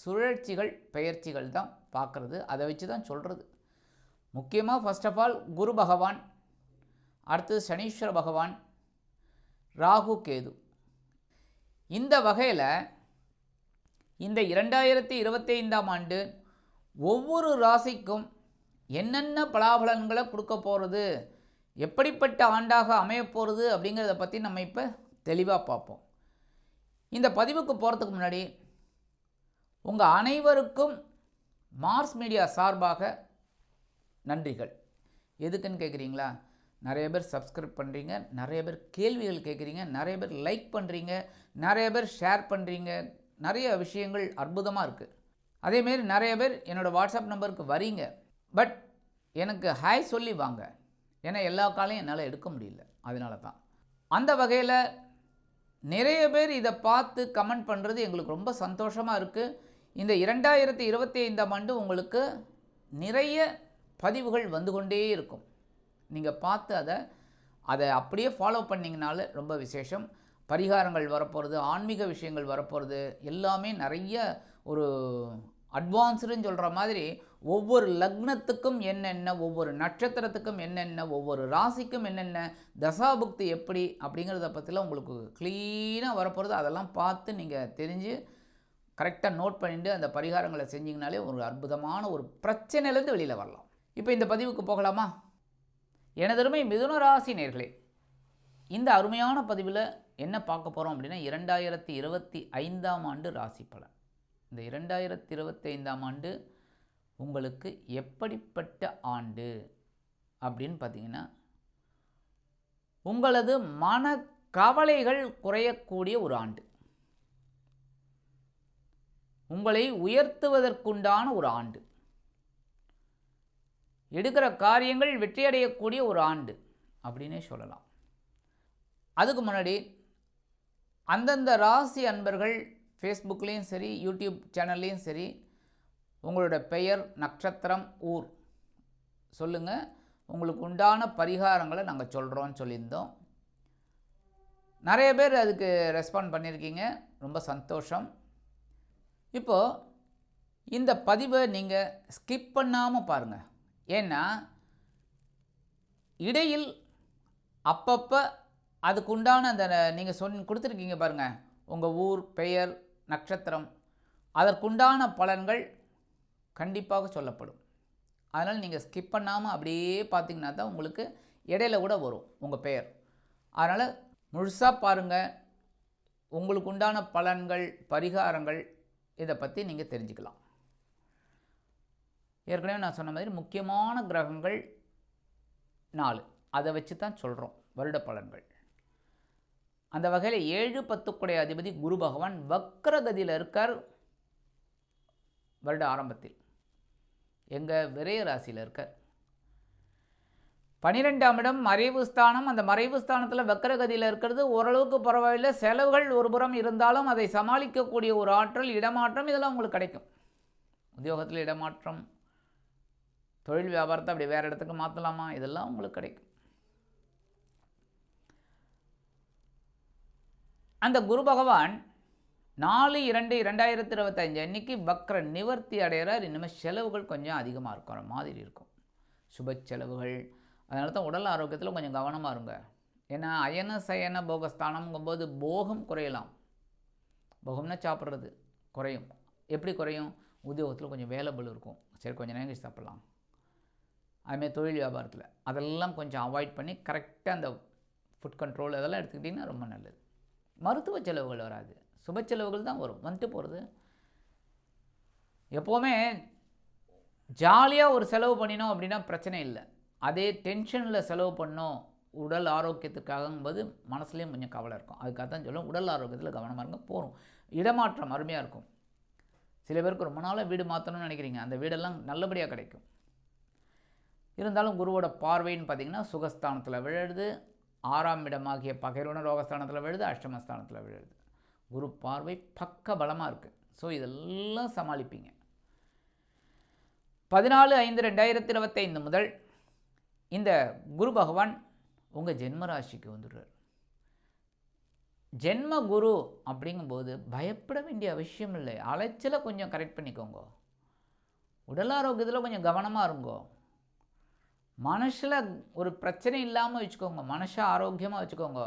சுழற்சிகள் பெயர்ச்சிகள் தான் பார்க்குறது. அதை வச்சு தான் சொல்கிறது முக்கியமாக ஃபர்ஸ்ட் ஆஃப் ஆல் குரு பகவான் அடுத்தது சனீஸ்வர பகவான் ராகு கேது. இந்த வகையில் இந்த இரண்டாயிரத்தி இருபத்தி ஐந்தாம் ஆண்டு ஒவ்வொரு ராசிக்கும் என்னென்ன பலாபலன்களை கொடுக்க போகிறது எப்படிப்பட்ட ஆண்டாக அமையப்போகிறது அப்படிங்கிறத பற்றி நம்ம இப்போ தெளிவாக பார்ப்போம். இந்த பதிவுக்கு போகிறதுக்கு முன்னாடி உங்கள் அனைவருக்கும் மார்ஸ் மீடியா சார்பாக நன்றிகள். எதுக்குன்னு கேட்குறீங்களா நிறைய பேர் சப்ஸ்கிரைப் பண்ணுறீங்க நிறைய பேர் கேள்விகள் கேட்குறீங்க நிறைய பேர் லைக் பண்ணுறீங்க நிறைய பேர் ஷேர் பண்ணுறீங்க நிறைய விஷயங்கள் அற்புதமாக இருக்குது அதேமாரி நிறைய பேர் என்னோடய வாட்ஸ்அப் நம்பருக்கு வரீங்க பட் எனக்கு ஹாய் சொல்லி வாங்க. ஏன்னா எல்லா காலையும் என்னால் எடுக்க முடியல. அதனால தான். அந்த வகையில் நிறைய பேர் இதை பார்த்து கமெண்ட் பண்ணுறது எங்களுக்கு ரொம்ப சந்தோஷமாக இருக்குது இந்த இரண்டாயிரத்தி இருபத்தி ஐந்தாம் ஆண்டு உங்களுக்கு நிறைய பதிவுகள் வந்து கொண்டே இருக்கும். நீங்கள் பார்த்து அதை அதை அப்படியே ஃபாலோ பண்ணிங்கனால ரொம்ப விசேஷம். பரிகாரங்கள் வரப்போகிறது ஆன்மீக விஷயங்கள் வரப்போகிறது எல்லாமே நிறைய ஒரு அட்வான்ஸ்டுன்னு சொல்கிற மாதிரி ஒவ்வொரு லக்னத்துக்கும் என்னென்ன ஒவ்வொரு நட்சத்திரத்துக்கும் என்னென்ன ஒவ்வொரு ராசிக்கும் என்னென்ன தசாபுக்தி எப்படி அப்படிங்கிறத பற்றிலாம் உங்களுக்கு க்ளீனாக வரப்போகிறது அதெல்லாம் பார்த்து நீங்கள் தெரிஞ்சு கரெக்டாக நோட் பண்ணிட்டு அந்த பரிகாரங்களை செஞ்சிங்கனாலே ஒரு அற்புதமான ஒரு பிரச்சனையிலேருந்து வெளியில் வரலாம். இப்போ இந்த பதிவுக்கு போகலாமா? எனதருமை மிதுன ராசி நேர்களே இந்த அருமையான பதிவில் என்ன பார்க்க போகிறோம் அப்படின்னா இரண்டாயிரத்தி இருபத்தி ஐந்தாம் ஆண்டு ராசி பலன். இந்த இரண்டாயிரத்தி இருபத்தி ஐந்தாம் ஆண்டு உங்களுக்கு எப்படிப்பட்ட ஆண்டு அப்படின்னு பார்த்தீங்கன்னா உங்களது மன கவலைகள் குறையக்கூடிய ஒரு ஆண்டு. உங்களை உயர்த்துவதற்குண்டான ஒரு ஆண்டு. எடுக்கிற காரியங்கள் வெற்றியடையக்கூடிய ஒரு ஆண்டு அப்படின்னே சொல்லலாம். அதுக்கு முன்னாடி அந்தந்த ராசி அன்பர்கள் ஃபேஸ்புக்லேயும் சரி யூடியூப் சேனல்லையும் சரி உங்களோட பெயர் நட்சத்திரம் ஊர் சொல்லுங்கள் உங்களுக்கு உண்டான பரிகாரங்களை நாங்கள் சொல்கிறோன்னு சொல்லியிருந்தோம். நிறைய பேர் அதுக்கு ரெஸ்பாண்ட் பண்ணியிருக்கீங்க. ரொம்ப சந்தோஷம். இப்போது இந்த பதிவை நீங்கள் ஸ்கிப் பண்ணாமல் பாருங்கள் ஏன்னா இடையில் அப்பப்போ அதுக்குண்டான அந்த நீங்கள் சொன் கொடுத்துருக்கீங்க பாருங்கள் உங்கள் ஊர் பெயர் நட்சத்திரம். அதற்குண்டான பலன்கள் கண்டிப்பாக சொல்லப்படும். அதனால் நீங்கள் ஸ்கிப் பண்ணாமல் அப்படியே பார்த்தீங்கன்னா தான் உங்களுக்கு இடையில கூட வரும் உங்கள் பெயர். அதனால் முழுசாக பாருங்கள் உங்களுக்கு உண்டான பலன்கள் பரிகாரங்கள் இதை பற்றி நீங்கள் தெரிஞ்சுக்கலாம். ஏற்கனவே நான் சொன்ன மாதிரி முக்கியமான கிரகங்கள் நாலு. அதை வச்சு தான் சொல்கிறோம் வருட பலன்கள். அந்த வகையில் ஏழு பத்துக்குடைய அதிபதி குரு பகவான் வக்ரகதியில் இருக்கார் வருட ஆரம்பத்தில். எங்கள் விரய ராசியில் இருக்கார். பனிரெண்டாம் இடம் மறைவு ஸ்தானம். அந்த மறைவு ஸ்தானத்தில் வக்கரகதியில் இருக்கிறது ஓரளவுக்கு பரவாயில்லை. செலவுகள் ஒரு புறம் இருந்தாலும் அதை சமாளிக்கக்கூடிய ஒரு ஆற்றல் இடமாற்றம் இதெல்லாம் உங்களுக்கு கிடைக்கும். உத்தியோகத்தில் இடமாற்றம் தொழில் வியாபாரத்தை அப்படி வேறு இடத்துக்கு மாற்றலாமா இதெல்லாம் உங்களுக்கு கிடைக்கும். அந்த குரு பகவான் நாலு இரண்டு இரண்டாயிரத்தி இருபத்தஞ்சு அன்னைக்கு வக்ர நிவர்த்தி அடைகிறார் இனிமேல் செலவுகள் கொஞ்சம் அதிகமாக இருக்கிற மாதிரி இருக்கும். சுப செலவுகள் அதனால தான் உடல் ஆரோக்கியத்தில் கொஞ்சம் கவனமாக இருங்க. ஏன்னா அயன சயன போகஸ்தானம்ங்கும்போது போகம் குறையலாம். போகம்னா சாப்பிட்றது குறையும். எப்படி குறையும்? உத்தியோகத்தில் கொஞ்சம் வேலைபிள் இருக்கும். சரி கொஞ்சம் நேரம் கழிச்சு சாப்பிட்லாம். அதுமாதிரி தொழில் வியாபாரத்தில். அதெல்லாம் கொஞ்சம் அவாய்ட் பண்ணி கரெக்டாக அந்த ஃபுட் கண்ட்ரோல் அதெல்லாம் எடுத்துக்கிட்டிங்கன்னா ரொம்ப நல்லது. மருத்துவ செலவுகள் வராது. சுப செலவுகள் தான் வரும். வந்துட்டு போகிறது எப்போவுமே ஜாலியாக ஒரு செலவு பண்ணினோம் அப்படின்னா பிரச்சனை இல்லை. அதே டென்ஷனில் செலவு பண்ணோம் உடல் ஆரோக்கியத்துக்காகும்போது மனசுலேயும் கொஞ்சம் கவலை இருக்கும். அதுக்காக தான் சொல்லுவோம் உடல் ஆரோக்கியத்தில் கவனமாக இருங்க போகிறோம் இடமாற்றம் அருமையாக இருக்கும். சில பேருக்கு ரொம்ப நாளாக வீடு மாற்றணும்னு நினைக்கிறீங்க. அந்த வீடெல்லாம் நல்லபடியாக கிடைக்கும். இருந்தாலும் குருவோட பார்வைன்னு பார்த்தீங்கன்னா சுகஸ்தானத்தில் விழுது ஆறாம் இடமாகிய பகைரோன ரோகஸ்தானத்தில் விழுது அஷ்டமஸ்தானத்தில் விழுது குரு பார்வை பக்க பலமாக இருக்குது ஸோ இதெல்லாம் சமாளிப்பீங்க. பதினாலு ஐந்து ரெண்டாயிரத்தி இருபத்தைந்து முதல் இந்த குரு பகவான் உங்கள் ஜென்ம ராசிக்கு வந்துடுறார். ஜென்ம குரு அப்படிங்கும்போது பயப்பட வேண்டிய அவசியம் இல்லை. அலைச்சலை கொஞ்சம் கரெக்ட் பண்ணிக்கோங்க. உடல் ஆரோக்கியத்தில் கொஞ்சம் கவனமாக இருங்கோ. மனசில் ஒரு பிரச்சனை இல்லாமல் வச்சுக்கோங்க. மனசை ஆரோக்கியமாக வச்சுக்கோங்க.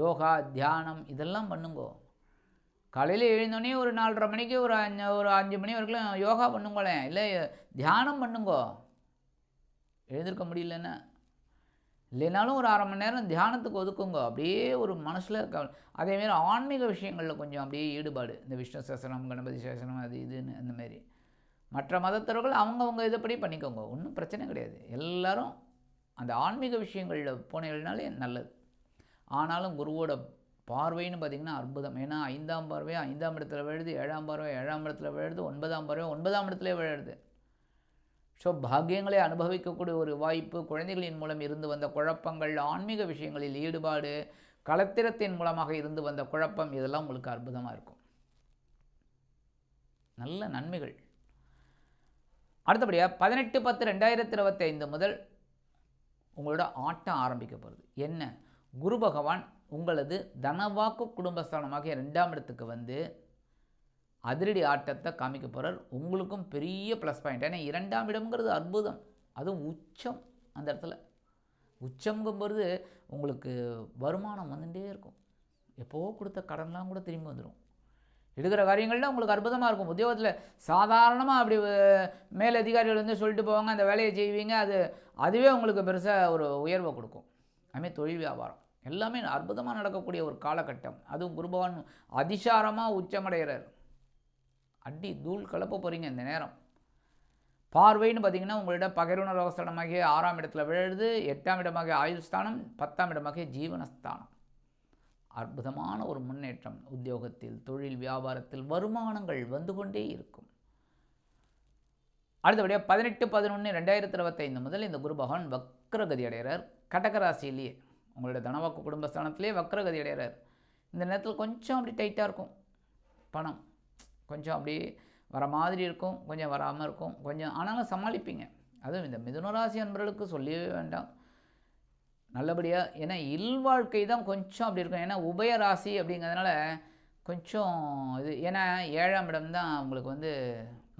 யோகா தியானம் இதெல்லாம் பண்ணுங்கோ. காலையில் எழுந்தோடனே ஒரு நாலரை மணிக்கு ஒரு அஞ்சு ஒரு அஞ்சு மணி வரைக்கும் யோகா பண்ணுங்களேன். இல்லை தியானம் பண்ணுங்கோ. எழுந்திருக்க முடியலன்னா. இல்லைனாலும் ஒரு அரை மணி நேரம் தியானத்துக்கு ஒதுக்குங்க. அப்படியே ஒரு மனசில் க அதேமாரி ஆன்மீக விஷயங்களில் கொஞ்சம் அப்படியே ஈடுபாடு. இந்த விஷ்ணு சேசனம் கணபதி சேசனம் அது இதுன்னு அந்த மாதிரி. மற்ற மதத்தவர்கள் அவங்கவுங்க இதைப்படி பண்ணிக்கோங்க. ஒன்றும் பிரச்சனை கிடையாது. எல்லோரும் அந்த ஆன்மீக விஷயங்களில் போனீங்கனாலே நல்லது. ஆனாலும் குருவோட பார்வைன்னு பார்த்திங்கன்னா அற்புதம். ஏன்னா ஐந்தாம் பார்வை ஐந்தாம் இடத்துல விழுது ஏழாம் பார்வை ஏழாம் இடத்துல விழுது ஒன்பதாம் பார்வை ஒன்பதாம் இடத்துல விழுது. ஸோ பாக்கியங்களை அனுபவிக்கக்கூடிய ஒரு வாய்ப்பு குழந்தைகளின் மூலம் இருந்து வந்த குழப்பங்கள் ஆன்மீக விஷயங்களில் ஈடுபாடு கலத்திரத்தின் மூலமாக இருந்து வந்த குழப்பம் இதெல்லாம் உங்களுக்கு அற்புதமாக இருக்கும். நல்ல நன்மைகள். அடுத்தபடியாக பதினெட்டு பத்து ரெண்டாயிரத்தி இருபத்தைந்து முதல் உங்களோட ஆட்டம் ஆரம்பிக்க போகிறது என்ன? குரு பகவான் உங்களது தனவாக்கு குடும்பஸ்தானமாக ரெண்டாம் இடத்துக்கு வந்து அதிரடி ஆட்டத்தை காமிக்க போகிறார் உங்களுக்கும் பெரிய ப்ளஸ் பாயிண்ட் ஏன்னா இரண்டாம் இடம்ங்கிறது அற்புதம். அதுவும் உச்சம் அந்த இடத்துல. உச்சம்ங்கும்போது உங்களுக்கு வருமானம் வந்துட்டே இருக்கும். எப்போவோ கொடுத்த கடன்லாம் கூட திரும்பி வந்துடும் எடுக்கிற காரியங்கள்லாம் உங்களுக்கு அற்புதமாக இருக்கும். உத்தியோகத்தில் சாதாரணமாக அப்படி மேல் அதிகாரிகள் வந்து சொல்லிட்டு போவாங்க அந்த வேலையை செய்வீங்க. அது அதுவே உங்களுக்கு பெருசாக ஒரு உயர்வை கொடுக்கும். அதுமாதிரி தொழில் வியாபாரம். எல்லாமே அற்புதமாக நடக்கக்கூடிய ஒரு காலகட்டம். அதுவும் குருபவான் அதிசாரமாக உச்சமடைகிறார். அடி தூள் கலப்ப போகிறீங்க இந்த நேரம். பார்வைன்னு பார்த்தீங்கன்னா உங்களோட பகிர்வுண ரோகஸ்தானமாகிய ஆறாம் இடத்துல விழுது எட்டாம் இடமாக ஆயுள் ஸ்தானம் பத்தாம் இடமாகிய ஜீவனஸ்தானம் அற்புதமான ஒரு முன்னேற்றம் உத்தியோகத்தில் தொழில் வியாபாரத்தில் வருமானங்கள் வந்து கொண்டே இருக்கும். அடுத்தபடியாக பதினெட்டு பதினொன்று ரெண்டாயிரத்தி இருபத்தைந்து முதல் இந்த குரு பகவான் வக்ரகதி அடைகிறார். கடகராசியிலேயே உங்களோட தனவாக்கு குடும்பஸ்தானத்திலே வக்ரகதி அடைகிறார். இந்த நேரத்தில் கொஞ்சம் அப்படி டைட்டாக இருக்கும். பணம் கொஞ்சம் அப்படியே வர மாதிரி இருக்கும் கொஞ்சம் வராமல் இருக்கும் கொஞ்சம் ஆனாலும் சமாளிப்பீங்க. அதுவும் இந்த மிதுனராசி அன்பர்களுக்கு சொல்லவே வேண்டாம். நல்லபடியாக ஏன்னா இல்வாழ்க்கை தான் கொஞ்சம் அப்படி இருக்கும். ஏன்னா உபய ராசி அப்படிங்கிறதுனால கொஞ்சம் இது ஏன்னா ஏழாம் இடம் தான் உங்களுக்கு வந்து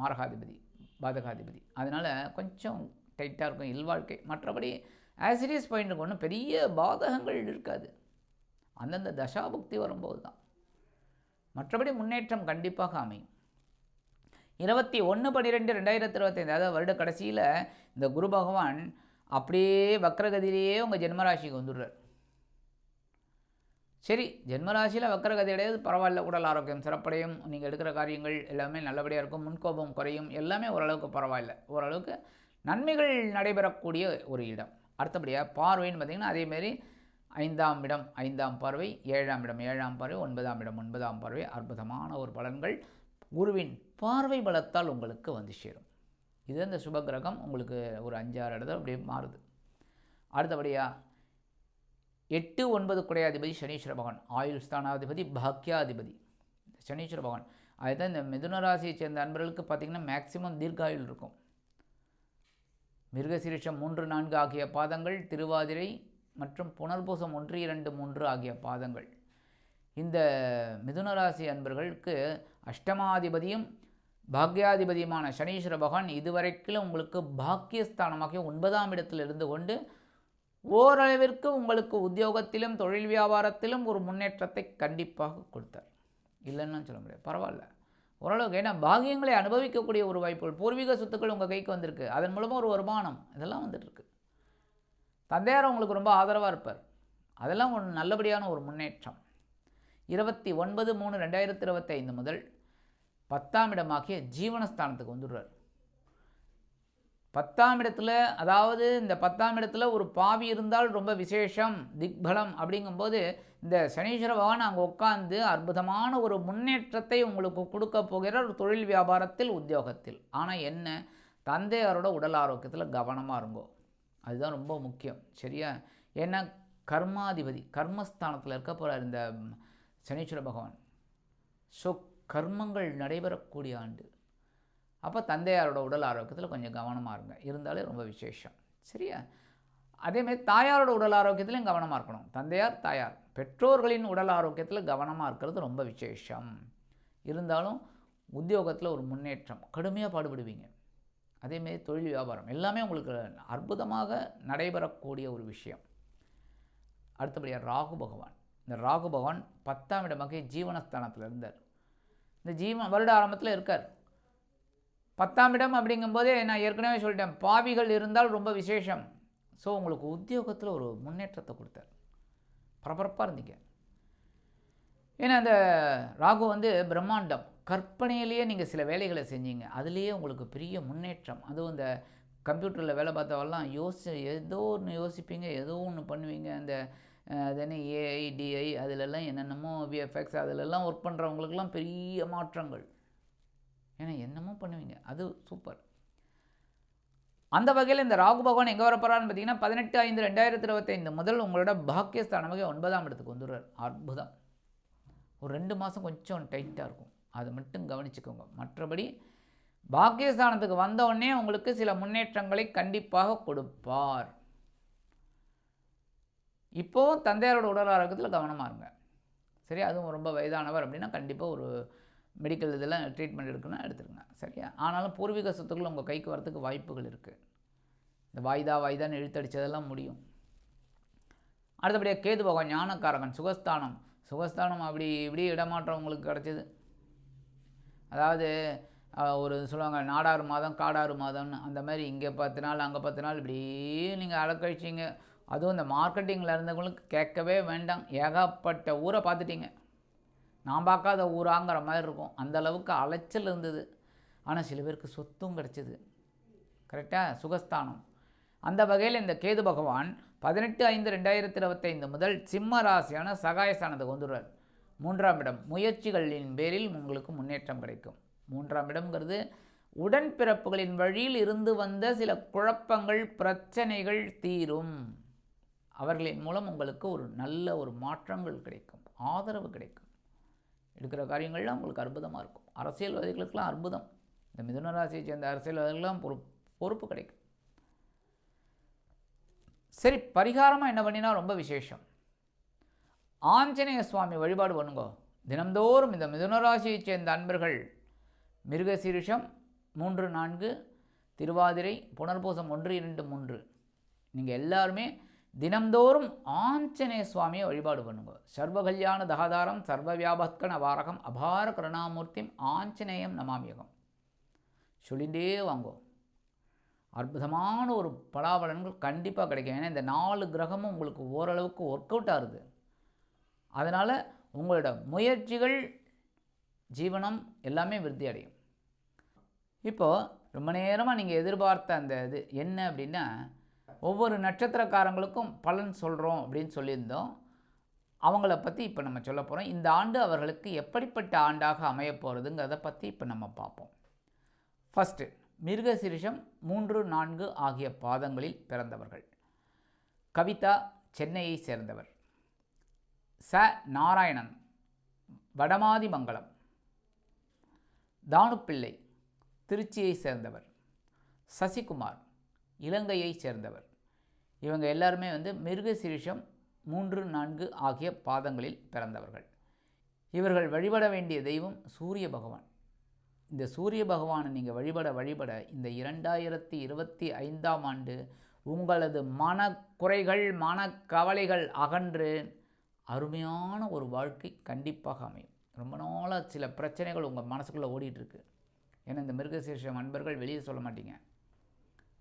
மாரகாதிபதி பாதகாதிபதி. அதனால் கொஞ்சம் டைட்டாக இருக்கும் இல்வாழ்க்கை மற்றபடி ஆசிரியஸ் பாயிண்ட்டுக்கு ஒன்றும் பெரிய பாதகங்கள் இருக்காது. அந்தந்த தசாபுக்தி வரும்போது தான் மற்றபடி முன்னேற்றம் கண்டிப்பாக அமையும். இருபத்தி ஒன்று பன்னிரெண்டு ரெண்டாயிரத்தி இருபத்தைந்து அதாவது வருட கடைசியில் இந்த குரு பகவான் அப்படியே வக்கரகதியிலேயே உங்கள் ஜென்மராசிக்கு வந்துடுறார். சரி ஜென்மராசியில் வக்கரகதி அடையாது பரவாயில்ல உடல் ஆரோக்கியம் சிறப்படையும் நீங்கள் எடுக்கிற காரியங்கள் எல்லாமே நல்லபடியாக இருக்கும் முன்கோபம் குறையும் எல்லாமே ஓரளவுக்கு பரவாயில்ல. ஓரளவுக்கு நன்மைகள் நடைபெறக்கூடிய ஒரு இடம். அடுத்தபடியாக பார்வைன்னு பார்த்திங்கன்னா அதேமாரி ஐந்தாம் இடம் ஐந்தாம் பார்வை ஏழாம் இடம் ஏழாம் பார்வை ஒன்பதாம் இடம் ஒன்பதாம் பார்வை அற்புதமான ஒரு பலன்கள் குருவின் பார்வை பலத்தால் உங்களுக்கு வந்து சேரும். இது இந்த சுபகிரகம் உங்களுக்கு ஒரு அஞ்சாறு இடத்துல அப்படியே மாறுது. அடுத்தபடியாக எட்டு ஒன்பது குடையாதிபதி சனீஸ்வர பகவான் ஆயுள் ஸ்தானாதிபதி பாக்கியாதிபதி சனீஸ்வர பகவான். அதுதான் இந்த மிதுன ராசியை சேர்ந்த அன்பர்களுக்கு பார்த்திங்கன்னா மேக்சிமம் தீர்காயுள் இருக்கும். மிருகசிரிஷம் மூன்று நான்கு ஆகிய பாதங்கள் திருவாதிரை மற்றும் புனர்பூசம் ஒன்று இரண்டு மூன்று ஆகிய பாதங்கள். இந்த மிதுனராசி அன்பர்களுக்கு அஷ்டமாதிபதியும் பாக்யாதிபதியுமான சனீஸ்வர பகவான் இதுவரைக்கிலும் உங்களுக்கு பாக்கியஸ்தானமாக ஒன்பதாம் இடத்தில் இருந்து கொண்டு ஓரளவிற்கு உங்களுக்கு உத்தியோகத்திலும் தொழில் வியாபாரத்திலும் ஒரு முன்னேற்றத்தை கண்டிப்பாக கொடுத்தார். இல்லைன்னு சொல்ல முடியாது. பரவாயில்ல. ஓரளவுக்கு ஏன்னா பாகியங்களை அனுபவிக்கக்கூடிய ஒரு வாய்ப்புகள் பூர்வீக சொத்துக்கள் உங்கள் கைக்கு வந்திருக்கு. அதன் மூலமாக ஒரு வருமானம் இதெல்லாம் வந்துட்டுருக்கு தந்தையார் உங்களுக்கு ரொம்ப ஆதரவாக இருப்பார். அதெல்லாம் ஒரு நல்லபடியான ஒரு முன்னேற்றம். இருபத்தி ஒன்பது மூணு ரெண்டாயிரத்தி இருபத்தி ஐந்து முதல் பத்தாம் இடமாகிய ஜீவனஸ்தானத்துக்கு வந்துடுறார். பத்தாம் இடத்துல அதாவது இந்த பத்தாம் இடத்துல ஒரு பாவி இருந்தால் ரொம்ப விசேஷம் திக்பலம் அப்படிங்கும்போது இந்த சனீஸ்வர பகவான் அங்கே உட்காந்து அற்புதமான ஒரு முன்னேற்றத்தை உங்களுக்கு கொடுக்க போகிறார் தொழில் வியாபாரத்தில் உத்தியோகத்தில். ஆனால் என்ன? தந்தையாரோட உடல் ஆரோக்கியத்தில் கவனமாக இருங்கோ. அதுதான் ரொம்ப முக்கியம். சரியா? ஏன்னா கர்மாதிபதி கர்மஸ்தானத்தில் இருக்க போகிறார் இந்த சனீஸ்வர பகவான். ஸோ கர்மங்கள் நடைபெறக்கூடிய ஆண்டு. அப்போ தந்தையாரோட உடல் ஆரோக்கியத்தில் கொஞ்சம் கவனமாக இருங்க. இருந்தாலே ரொம்ப விசேஷம். சரியா? அதேமாதிரி தாயாரோட உடல் ஆரோக்கியத்திலையும் கவனமாக இருக்கணும். தந்தையார் தாயார். பெற்றோர்களின் உடல் ஆரோக்கியத்தில் கவனமாக இருக்கிறது ரொம்ப விசேஷம். இருந்தாலும் உத்தியோகத்தில் ஒரு முன்னேற்றம். கடுமையாக பாடுபடுவீங்க. அதேமாரி தொழில் வியாபாரம் எல்லாமே உங்களுக்கு அற்புதமாக நடைபெறக்கூடிய ஒரு விஷயம். அடுத்தபடியாக ராகு பகவான். இந்த ராகு பகவான் பத்தாம் இடமாக ஜீவனஸ்தானத்தில் இருந்தார். இந்த ஜீவன் வருட ஆரம்பத்தில் இருக்கார். பத்தாம் இடம் அப்படிங்கும்போதே நான் ஏற்கனவே சொல்லிட்டேன் பாவிகள் இருந்தால் ரொம்ப விசேஷம். ஸோ உங்களுக்கு உத்தியோகத்தில் ஒரு முன்னேற்றத்தை கொடுத்தார். பரபரப்பாக இருந்தீங்க. ஏன்னா அந்த ராகு வந்து பிரம்மாண்டம். கற்பனையிலேயே நீங்கள் சில வேலைகளை செஞ்சீங்க. அதுலேயே உங்களுக்கு பெரிய முன்னேற்றம். அதுவும் இந்த கம்ப்யூட்டரில் வேலை பார்த்தவெல்லாம் யோசி ஏதோ ஒன்று யோசிப்பீங்க ஏதோ ஒன்று பண்ணுவீங்க. அந்த அதென்ன ஏஐ டிஐ அதிலெல்லாம் என்னென்னமோ விஎஃப்எக்ஸ் அதிலெல்லாம் ஒர்க் பண்ணுறவங்களுக்கெல்லாம் பெரிய மாற்றங்கள். ஏன்னா என்னமோ பண்ணுவீங்க. அது சூப்பர் அந்த வகையில் இந்த ராகு பகவான் எங்கே வரப்போறான்னு பார்த்தீங்கன்னா பதினெட்டு ஐந்து ரெண்டாயிரத்தி இருபத்தைந்து முதல் உங்களோட பாக்கியஸ்தானமாக ஒன்பதாம் இடத்துக்கு வந்துடுறார். அற்புதம். ஒரு ரெண்டு மாதம் கொஞ்சம் டைட்டாக இருக்கும். அதை மட்டும் கவனிச்சுக்கோங்க. மற்றபடி பாக்கியஸ்தானத்துக்கு வந்தவுடனே உங்களுக்கு சில முன்னேற்றங்களை கண்டிப்பாக கொடுப்பார். இப்போது தந்தையாரோட உடல் ஆரோக்கியத்தில் கவனமாக இருங்க. சரி அதுவும் ரொம்ப வயதானவர் அப்படின்னா கண்டிப்பாக ஒரு மெடிக்கல் இதெல்லாம் ட்ரீட்மெண்ட் எடுக்கணும்னா எடுத்துருங்க. சரியா? ஆனாலும் பூர்வீக சொத்துக்கள் உங்கள் கைக்கு வரத்துக்கு வாய்ப்புகள் இருக்குது இந்த வாய்தா வாய்தான்னு இழுத்தடிச்சதெல்லாம் முடியும். அடுத்தபடியாக கேது பகவான் ஞானக்காரகன் சுகஸ்தானம். சுகஸ்தானம் அப்படி இப்படி இடமாற்றம் உங்களுக்கு கிடச்சிது. அதாவது ஒரு சொல்லுவாங்க நாடாறு மாதம் காடாறு மாதம்னு. அந்த மாதிரி இங்கே பத்து நாள் அங்கே பத்து நாள் இப்படி நீங்கள் அலக்கழிச்சிங்க. அதுவும் இந்த மார்க்கெட்டிங்கில் இருந்தவங்களுக்கு கேட்கவே வேண்டாம். ஏகப்பட்ட ஊரை பார்த்துட்டீங்க. நான் பார்க்காத ஊராங்கிற மாதிரி இருக்கும். அந்தளவுக்கு அலைச்சல் இருந்தது. ஆனால் சில பேருக்கு சொத்தும் கிடச்சிது. கரெக்டாக சுகஸ்தானம். அந்த வகையில் இந்த கேது பகவான் பதினெட்டு ஐந்து ரெண்டாயிரத்தி இருபத்தைந்து முதல் சிம்ம ராசியான சகாயஸ்தானத்துக்கு வந்துடுவார் மூன்றாம் இடம் முயற்சிகளின் பேரில் உங்களுக்கு முன்னேற்றம் கிடைக்கும். மூன்றாம் இடம்ங்கிறது உடன்பிறப்புகளின் வழியில் இருந்து வந்த சில குழப்பங்கள் பிரச்சனைகள் தீரும். அவர்களின் மூலம் உங்களுக்கு ஒரு நல்ல ஒரு மாற்றங்கள் கிடைக்கும் ஆதரவு கிடைக்கும். எடுக்கிற காரியங்கள்லாம் உங்களுக்கு அற்புதமாக இருக்கும். அரசியல்வாதிகளுக்கெல்லாம் அற்புதம். இந்த மிதுன ராசியை சேர்ந்த அரசியல்வாதிகள்லாம் பொறுப்பு பொறுப்பு கிடைக்கும். சரி பரிகாரமாக என்ன பண்ணினா ரொம்ப விசேஷம். ஆஞ்சநேய சுவாமி வழிபாடு பண்ணுங்கோ. தினந்தோறும் இந்த மிதுனராசியைச் சேர்ந்த அன்பர்கள் மிருகசீரிஷம் மூன்று நான்கு திருவாதிரை புனர்பூசம் ஒன்று இரண்டு மூன்று. நீங்கள் எல்லாருமே தினந்தோறும் ஆஞ்சநேய சுவாமியை வழிபாடு பண்ணுங்க. சர்வ கல்யாண தகாதாரம் சர்வ வியாபத்கன வாரகம் அபார கருணாமூர்த்திம் ஆஞ்சநேயம் நமாமியகம். சொல்லிகிட்டே வாங்கோ. அற்புதமான ஒரு பலாபலன்கள் கண்டிப்பாக கிடைக்கும். ஏன்னா இந்த நாலு கிரகமும் உங்களுக்கு ஓரளவுக்கு ஒர்க் அவுட் ஆகுது. அதனால் உங்களோட முயற்சிகள் ஜீவனம் எல்லாமே விருத்தி அடையும் இப்போது ரொம்ப நேரமாக நீங்கள் எதிர்பார்த்த அந்த இது என்ன அப்படின்னா ஒவ்வொரு நட்சத்திரக்காரங்களுக்கும் பலன் சொல்கிறோம் அப்படின்னு சொல்லியிருந்தோம். அவங்கள பற்றி இப்போ நம்ம சொல்ல போகிறோம் இந்த ஆண்டு அவர்களுக்கு எப்படிப்பட்ட ஆண்டாக அமைய போகிறதுங்கிறத பற்றி இப்போ நம்ம பார்ப்போம். ஃபஸ்ட்டு மிருகசிரிஷம் மூன்று நான்கு ஆகிய பாதங்களில் பிறந்தவர்கள். கவிதா சென்னையை சேர்ந்தவர். ச நாராயணன் வடமாதிமங்கலம் தானுப்பிள்ளை திருச்சியை சேர்ந்தவர் சசிகுமார் இலங்கையை சேர்ந்தவர். இவங்க எல்லாருமே வந்து மிருகசிரிஷம் மூன்று நான்கு ஆகிய பாதங்களில் பிறந்தவர்கள். இவர்கள் வழிபட வேண்டிய தெய்வம் சூரிய பகவான். இந்த சூரிய பகவானை நீங்கள் வழிபட வழிபட இந்த இரண்டாயிரத்தி இருபத்தி ஐந்தாம் ஆண்டு உங்களது மனக்குறைகள் மனக்கவலைகள் அகன்று அருமையான ஒரு வாழ்க்கை கண்டிப்பாக அமையும். ரொம்ப நாளாக சில பிரச்சனைகள் உங்கள் மனசுக்குள்ளே ஓடிட்டுருக்கு. ஏன்னா இந்த மிருகசீர்ஷம் அன்பர்கள் வெளியே சொல்ல மாட்டீங்க.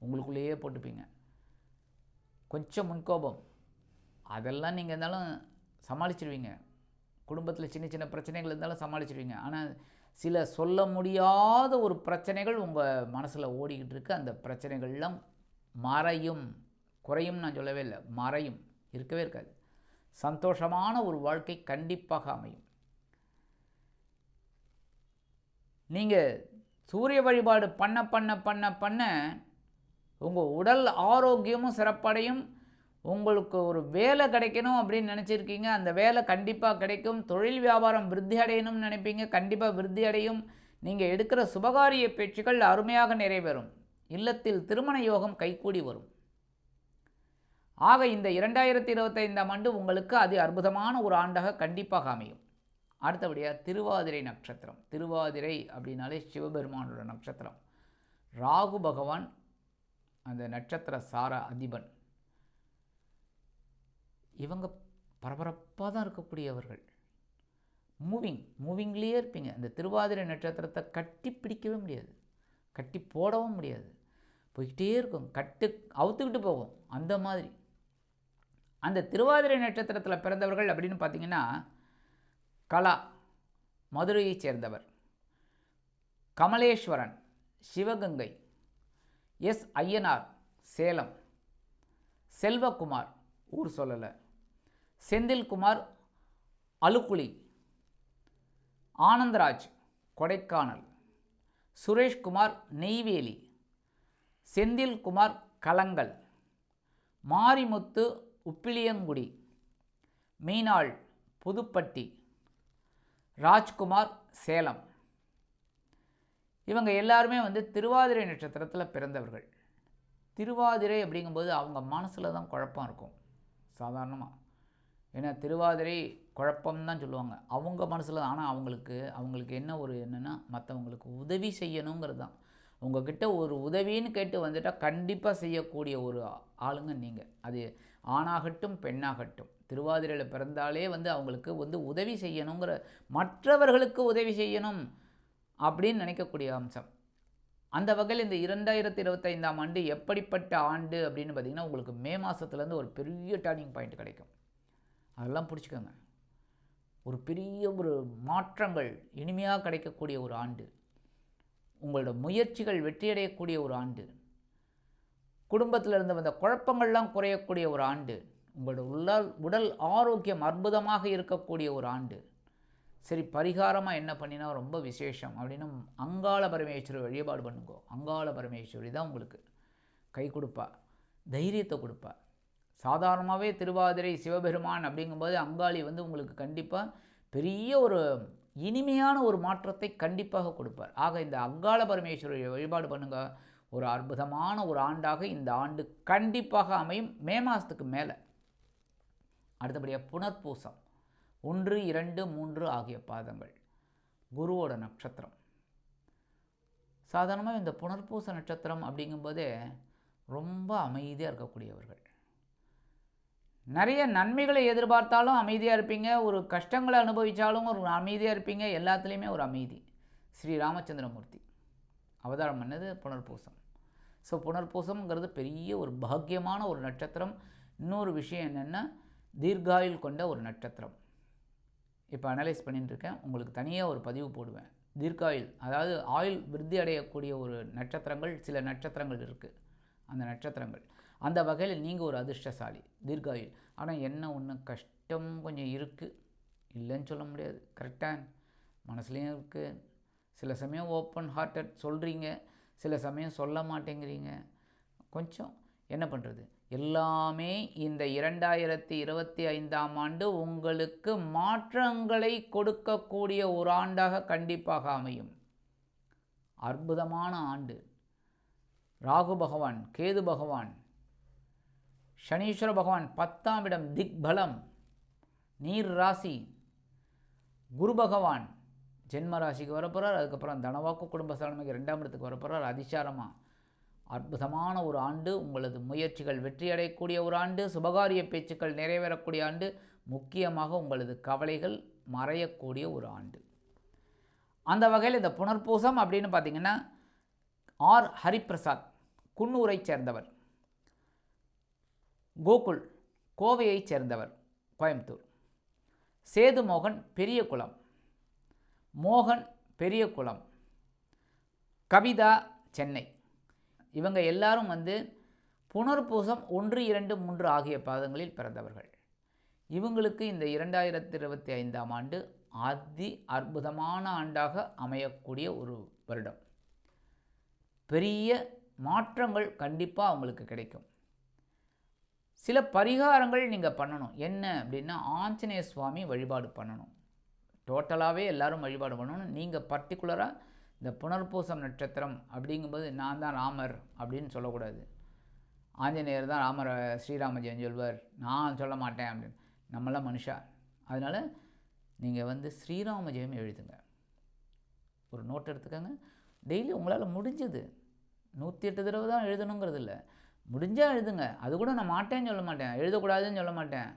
உங்களுக்குள்ளேயே போட்டுப்பீங்க. கொஞ்சம் முன்கோபம். அதெல்லாம் நீங்கள் இருந்தாலும் சமாளிச்சிருவீங்க. குடும்பத்தில் சின்ன சின்ன பிரச்சனைகள் இருந்தாலும் சமாளிச்சிருவீங்க. ஆனால் சில சொல்ல முடியாத ஒரு பிரச்சனைகள் உங்கள் மனசில் ஓடிக்கிட்டு இருக்கு அந்த பிரச்சனைகள்லாம் மறையும். குறையும் நான் சொல்லவே இல்லை. மறையும். இருக்கவே இருக்காது. சந்தோஷமான ஒரு வாழ்க்கை கண்டிப்பாக அமையும். நீங்கள் சூரிய வழிபாடு பண்ண பண்ண பண்ண பண்ண உங்கள் உடல் ஆரோக்கியமும் சிறப்படையும். உங்களுக்கு ஒரு வேலை கிடைக்கணும் அப்படின்னு நினச்சிருக்கீங்க. அந்த வேலை கண்டிப்பாக கிடைக்கும். தொழில் வியாபாரம் விருத்தி அடையணும்னு நினைப்பீங்க. கண்டிப்பாக விருத்தி அடையும். நீங்கள் எடுக்கிற சுபகாரிய பேச்சுக்கள் அருமையாக நிறைவேறும். இல்லத்தில் திருமண யோகம் கைகூடி வரும். ஆக இந்த இரண்டாயிரத்தி இருபத்தைந்தாம் ஆண்டு உங்களுக்கு அது அற்புதமான ஒரு ஆண்டாக கண்டிப்பாக அமையும். அடுத்தபடியாக திருவாதிரை நட்சத்திரம். திருவாதிரை அப்படின்னாலே சிவபெருமானோட நட்சத்திரம். ராகு பகவான் அந்த நட்சத்திர சார அதிபன். இவங்க பரபரப்பாக தான் இருக்கக்கூடியவர்கள். மூவிங் மூவிங்லேயே இருப்பீங்க. அந்த திருவாதிரை நட்சத்திரத்தை கட்டி பிடிக்கவே முடியாது. கட்டி போடவும் முடியாது. போய்கிட்டே இருக்கும். கட்டு அவுத்துக்கிட்டு போகும். அந்த மாதிரி. அந்த திருவாதிரை நட்சத்திரத்தில் பிறந்தவர்கள் அப்படின்னு பார்த்தீங்கன்னா கலா மதுரையைச் சேர்ந்தவர். கமலேஸ்வரன் சிவகங்கை எஸ். ஐயனார் சேலம். செல்வகுமார் ஊர் சொல்லலை. செந்தில்குமார் அலுக்குழி ஆனந்தராஜ் கொடைக்கானல். சுரேஷ்குமார் நெய்வேலி. செந்தில்குமார் கலங்கல் மாரிமுத்து உப்பிலியங்குடி மீனாள் புதுப்பட்டி ராஜ்குமார் சேலம். இவங்க எல்லாருமே வந்து திருவாதிரை நட்சத்திரத்தில் பிறந்தவர்கள். திருவாதிரை அப்படிங்கும்போது அவங்க மனசில் தான் குழப்பம் இருக்கும் சாதாரணமாக ஏன்னா திருவாதிரை குழப்பம் தான் சொல்லுவாங்க. அவங்க மனசில் தான். ஆனால் அவங்களுக்கு அவங்களுக்கு என்ன ஒரு என்னென்னா மற்றவங்களுக்கு உதவி செய்யணுங்கிறது தான். உங்ககிட்ட ஒரு உதவின்னு கேட்டு வந்துட்டால் கண்டிப்பாக செய்யக்கூடிய ஒரு ஆளுங்க நீங்கள் அது ஆணாகட்டும் பெண்ணாகட்டும். திருவாதிரையில் பிறந்தாலே வந்து அவங்களுக்கு வந்து உதவி செய்யணுங்கிற மற்றவர்களுக்கு உதவி செய்யணும் அப்படின்னு நினைக்கக்கூடிய அம்சம். அந்த வகையில் இந்த இரண்டாயிரத்தி இருபத்தைந்தாம் ஆண்டு எப்படிப்பட்ட ஆண்டு அப்படின்னு பார்த்திங்கன்னா உங்களுக்கு மே மாதத்துலேருந்து ஒரு பெரிய டர்னிங் பாயிண்ட் கிடைக்கும். அதெல்லாம் பிடிச்சிக்கோங்க. ஒரு பெரிய ஒரு மாற்றங்கள் இனிமையாக கிடைக்கக்கூடிய ஒரு ஆண்டு. உங்களோட முயற்சிகள் வெற்றியடையக்கூடிய ஒரு ஆண்டு. குடும்பத்தில் இருந்து வந்த குழப்பங்கள்லாம் குறையக்கூடிய ஒரு ஆண்டு. உங்களோட உள்ளால் உடல் ஆரோக்கியம் அற்புதமாக இருக்கக்கூடிய ஒரு ஆண்டு. சரி பரிகாரமாக என்ன பண்ணினா ரொம்ப விசேஷம் அப்படின்னு அங்காள பரமேஸ்வரி வழிபாடு பண்ணுங்கோ. அங்காள பரமேஸ்வரி தான் உங்களுக்கு. கை கொடுப்பா. தைரியத்தை கொடுப்பா. சாதாரணமாகவே திருவாதிரை சிவபெருமான் அப்படிங்கும்போது அங்காளி வந்து உங்களுக்கு கண்டிப்பாக பெரிய ஒரு இனிமையான ஒரு மாற்றத்தை கண்டிப்பாக கொடுப்பார். ஆக இந்த அங்காள பரமேஸ்வரியை வழிபாடு பண்ணுங்க. ஒரு அற்புதமான ஒரு ஆண்டாக இந்த ஆண்டு கண்டிப்பாக அமையும். மே மாதத்துக்கு மேலே. அடுத்தபடியாக புனர்பூசம். ஒன்று இரண்டு மூன்று ஆகிய பாதங்கள். குருவோட நட்சத்திரம். சாதாரணமாக இந்த புனர்பூச நட்சத்திரம் அப்படிங்கும்போதே ரொம்ப அமைதியாக இருக்கக்கூடியவர்கள். நிறைய நன்மைகளை எதிர்பார்த்தாலும் அமைதியாக இருப்பீங்க. ஒரு கஷ்டங்களை அனுபவித்தாலும் ஒரு அமைதியாக இருப்பீங்க. எல்லாத்துலேயுமே ஒரு அமைதி. ஸ்ரீ ராமச்சந்திரமூர்த்தி. அவதாரம் பண்ணது புனர்பூசம். ஸோ புனர்பூசம்ங்கிறது பெரிய ஒரு பாக்கியமான ஒரு நட்சத்திரம். இன்னொரு விஷயம் என்னென்னா தீர்காயுள் கொண்ட ஒரு நட்சத்திரம். இப்போ அனலைஸ் பண்ணிட்டு இருக்கேன். உங்களுக்கு தனியாக ஒரு பதிவு போடுவேன். தீர்க்காயுள் அதாவது ஆயுள் விருத்தி அடையக்கூடிய ஒரு நட்சத்திரங்கள் சில நட்சத்திரங்கள் இருக்குது அந்த நட்சத்திரங்கள். அந்த வகையில் நீங்கள் ஒரு அதிர்ஷ்டசாலி தீர்காயுள் ஆனால் என்ன ஒன்று கஷ்டம் கொஞ்சம் இருக்குது இல்லைன்னு சொல்ல முடியாது. கரெக்டாக மனசுலேயும் இருக்குது சில சமயம் ஓப்பன் ஹார்ட்டட் சொல்கிறீங்க சில சமயம் சொல்ல மாட்டேங்கிறீங்க. கொஞ்சம் என்ன பண்ணுறது எல்லாமே இந்த இரண்டாயிரத்தி இருபத்தி ஐந்தாம் ஆண்டு உங்களுக்கு மாற்றங்களை கொடுக்கக்கூடிய ஒரு ஆண்டாக கண்டிப்பாக அமையும். அற்புதமான ஆண்டு. ராகு பகவான் கேது பகவான் சனீஸ்வர பகவான் பத்தாம் இடம் திக்பலம் நீர் ராசி குரு பகவான் ஜென்ம ராசிக்கு வரப்போகிறார் அதுக்கப்புறம் தனவாக்கு குடும்ப சாலமைக்கு ரெண்டாம் இடத்துக்கு வரப்போகிறார் அதிசாரமாக அற்புதமான ஒரு ஆண்டு உங்களது முயற்சிகள் வெற்றியடையக்கூடிய ஒரு ஆண்டு சுபகாரிய பேச்சுக்கள் நிறைவேறக்கூடிய ஆண்டு முக்கியமாக உங்களது கவலைகள் மறையக்கூடிய ஒரு ஆண்டு. அந்த வகையில் இந்த புனர்பூசம் அப்படின்னு பார்த்தீங்கன்னா ஆர். ஹரிபிரசாத் குன்னூரைச் சேர்ந்தவர். கோகுல் கோவையைச் சேர்ந்தவர் கோயம்புத்தூர். சேது மோகன் பெரியகுளம். மோகன் பெரியகுளம். கவிதா சென்னை. இவங்க எல்லாரும் வந்து புனர்பூசம் ஒன்று இரண்டு மூன்று ஆகிய பாதங்களில் பிறந்தவர்கள். இவங்களுக்கு இந்த இரண்டாயிரத்தி இருபத்தி ஐந்தாம் ஆண்டு அதி அற்புதமான ஆண்டாக அமையக்கூடிய ஒரு வருடம். பெரிய மாற்றங்கள் கண்டிப்பாக அவங்களுக்கு கிடைக்கும். சில பரிகாரங்கள் நீங்கள் பண்ணணும். என்ன அப்படின்னா ஆஞ்சநேய சுவாமி வழிபாடு பண்ணணும். டோட்டலாகவே எல்லாரும் வழிபாடு பண்ணணும் நீங்கள் பர்டிகுலராக இந்த புனர்பூசம் நட்சத்திரம் அப்படிங்கும்போது நான் தான் ராமர் அப்படின்னு சொல்லக்கூடாது. ஆஞ்சநேயர் தான் ராமர் ஸ்ரீராம சொல்வர். நான் சொல்ல மாட்டேன் அப்படின்னு. நம்மளாம் மனுஷா. அதனால் நீங்கள் வந்து ஸ்ரீராம ஜெயம் எழுதுங்க. ஒரு நோட் எடுத்துக்கோங்க. டெய்லி உங்களால் முடிஞ்சது. நூற்றி எட்டு தடவை தான் எழுதணுங்கிறது இல்லை முடிஞ்சால் எழுதுங்க. அது கூட நான் மாட்டேன்னு சொல்ல மாட்டேன். எழுதக்கூடாதுன்னு சொல்ல மாட்டேன்.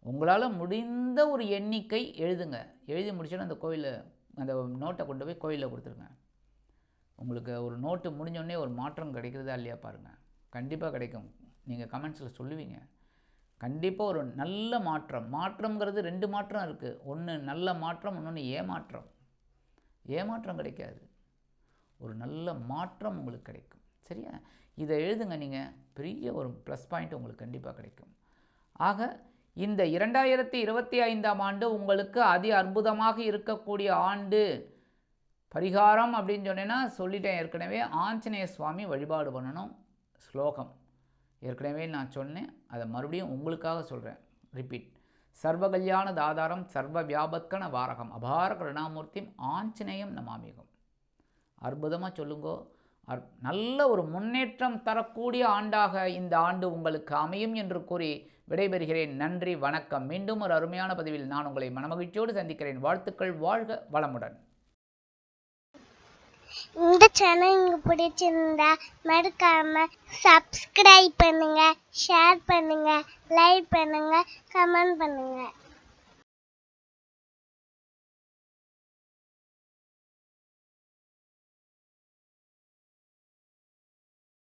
உங்களால் முடிந்த ஒரு எண்ணிக்கை எழுதுங்க. எழுதி முடிச்சோன்னா அந்த கோயிலில் அந்த நோட்டை கொண்டு போய் கோயிலில் கொடுத்துருங்க. உங்களுக்கு ஒரு நோட்டு முடிஞ்சோடனே ஒரு மாற்றம் கிடைக்கிறதா இல்லையா பாருங்கள் கண்டிப்பாக கிடைக்கும். நீங்கள் கமெண்ட்ஸில் சொல்லுவீங்க. கண்டிப்பாக ஒரு நல்ல மாற்றம். மாற்றம்ங்கிறது ரெண்டு மாற்றம் இருக்குது ஒன்று நல்ல மாற்றம் இன்னொன்று ஏமாற்றம். ஏமாற்றம் கிடைக்காது. ஒரு நல்ல மாற்றம் உங்களுக்கு கிடைக்கும். சரியா? இதை எழுதுங்க நீங்கள் பெரிய ஒரு ப்ளஸ் பாயிண்ட் உங்களுக்கு கண்டிப்பாக கிடைக்கும். ஆக இந்த இரண்டாயிரத்தி இருபத்தி ஐந்தாம் ஆண்டு உங்களுக்கு அதி அற்புதமாக இருக்கக்கூடிய ஆண்டு. பரிகாரம் அப்படின்னு சொன்னேன்னா சொல்லிட்டேன் ஏற்கனவே. ஆஞ்சநேய சுவாமி வழிபாடு பண்ணணும். ஸ்லோகம். ஏற்கனவே நான் சொன்னேன். அதை மறுபடியும் உங்களுக்காக சொல்கிறேன் ரிப்பீட் சர்வகல்யாண தாதாரம் சர்வ வியாபத்கன வாரகம். அபார கருணாமூர்த்தியும் ஆஞ்சநேயம் நமாமிகம் அற்புதமாக சொல்லுங்கோ. நல்ல ஒரு முன்னேற்றம் தரக்கூடிய ஆண்டாக இந்த ஆண்டு உங்களுக்கு அமையும் என்று கூறி விடைபெறுகிறேன். நன்றி வணக்கம். மீண்டும் ஒரு அருமையான பதிவில் நான் உங்களை மனமகிழ்ச்சியோடு சந்திக்கிறேன். வாழ்த்துக்கள் வாழ்க வளமுடன். இந்த சேனல் உங்களுக்கு பிடிச்சிருந்தா மறக்காம சப்ஸ்கிரைப் பண்ணுங்க ஷேர் பண்ணுங்க லைக் பண்ணுங்க கமெண்ட் பண்ணுங்க.